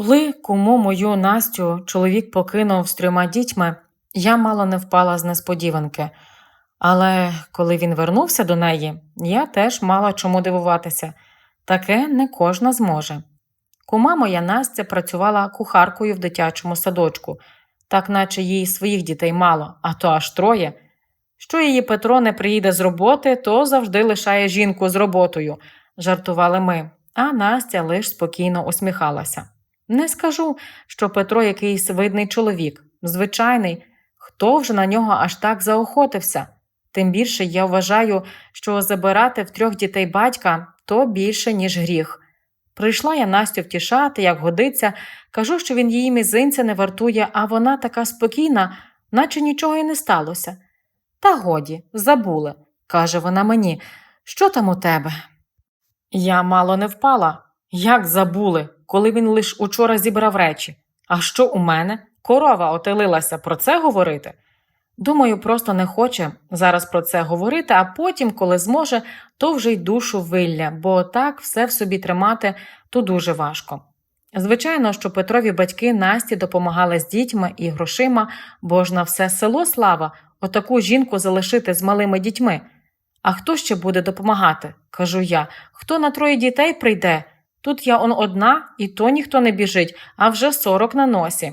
Коли куму мою Настю чоловік покинув з трьома дітьми, я мало не впала з несподіванки. Але коли він вернувся до неї, я теж мала чому дивуватися. Таке не кожна зможе. Кума моя Настя працювала кухаркою в дитячому садочку, так наче їй своїх дітей мало, а то аж троє. Що її Петро не приїде з роботи, то завжди лишає жінку з роботою, жартували ми, а Настя лиш спокійно усміхалася. Не скажу, що Петро якийсь видний чоловік, звичайний, хто вже на нього аж так заохотився. Тим більше я вважаю, що забирати в трьох дітей батька то більше, ніж гріх. Прийшла я Настю втішати, як годиться, кажу, що він її мізинця не вартує, а вона така спокійна, наче нічого й не сталося. Та годі, забули, каже вона мені, що там у тебе? Я мало не впала. Як забули, коли він лиш учора зібрав речі. А що у мене? Корова отелилася про це говорити? Думаю, просто не хоче зараз про це говорити, а потім, коли зможе, то вже й душу вилля, бо так все в собі тримати то дуже важко. Звичайно, що Петрові батьки Насті допомагали з дітьми і грошима, бо ж на все село слава, отаку жінку залишити з малими дітьми. А хто ще буде допомагати? кажу я. Хто на троє дітей прийде? Тут я он одна, і то ніхто не біжить, а вже сорок на носі.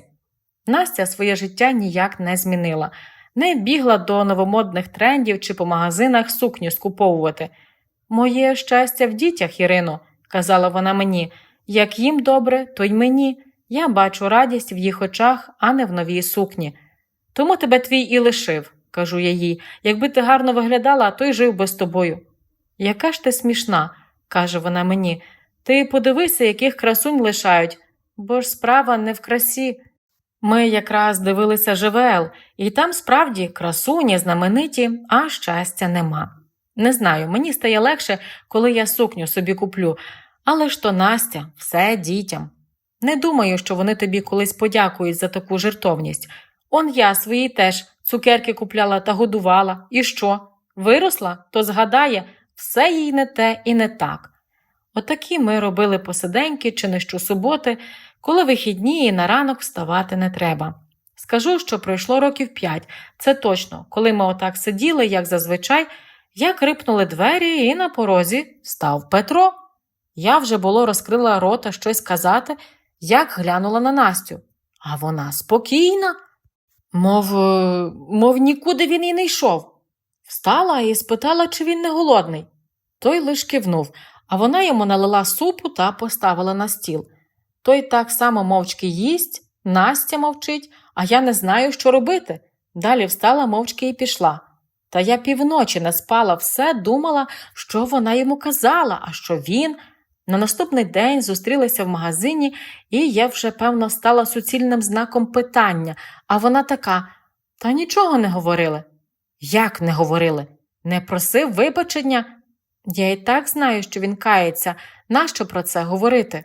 Настя своє життя ніяк не змінила, не бігла до новомодних трендів чи по магазинах сукню скуповувати. Моє щастя в дітях, Ірино, казала вона мені, як їм добре, то й мені. Я бачу радість в їх очах, а не в новій сукні. Тому тебе твій і лишив, кажу я їй. Якби ти гарно виглядала, то й жив би з тобою. Яка ж ти смішна, каже вона мені. Ти подивися, яких красунь лишають, бо ж справа не в красі. Ми якраз дивилися ЖВЛ, і там справді красуні, знамениті, а щастя нема. Не знаю, мені стає легше, коли я сукню собі куплю, але ж то Настя, все дітям. Не думаю, що вони тобі колись подякують за таку жертовність. Он я свої теж цукерки купляла та годувала. І що? Виросла, то згадає, все їй не те і не так. Отакі ми робили посиденьки чи не щосуботи, коли вихідні і на ранок вставати не треба. Скажу, що пройшло років п'ять, це точно, коли ми отак сиділи, як зазвичай, як рипнули двері, і на порозі став Петро. Я вже було розкрила рота щось казати, як глянула на Настю. А вона спокійна, мов, е, мов нікуди він і не йшов. Встала і спитала, чи він не голодний. Той лиш кивнув, а вона йому налила супу та поставила на стіл. Той так само мовчки їсть, Настя мовчить, а я не знаю, що робити. Далі встала мовчки і пішла. Та я півночі не спала, все думала, що вона йому казала, а що він. На наступний день зустрілися в магазині, і я вже, певно, стала суцільним знаком питання, а вона така: та нічого не говорили. Як не говорили? Не просив вибачення? Я і так знаю, що він кається, нащо про це говорити?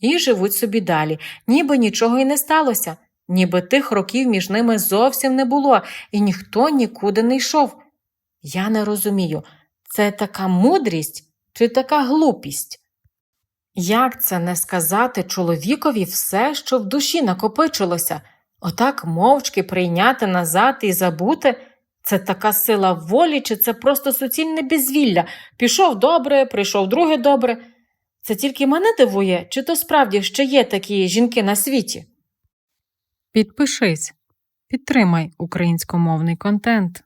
І живуть собі далі, ніби нічого й не сталося, ніби тих років між ними зовсім не було, і ніхто нікуди не йшов. Я не розумію, це така мудрість чи така глупість? Як це не сказати чоловікові все, що в душі накопичилося, отак мовчки прийняти назад і забути? Це така сила волі, чи це просто суцільне безвілля? Пішов добре, прийшов друге добре. Це тільки мене дивує, чи то справді ще є такі жінки на світі? Підпишись, підтримай українськомовний контент.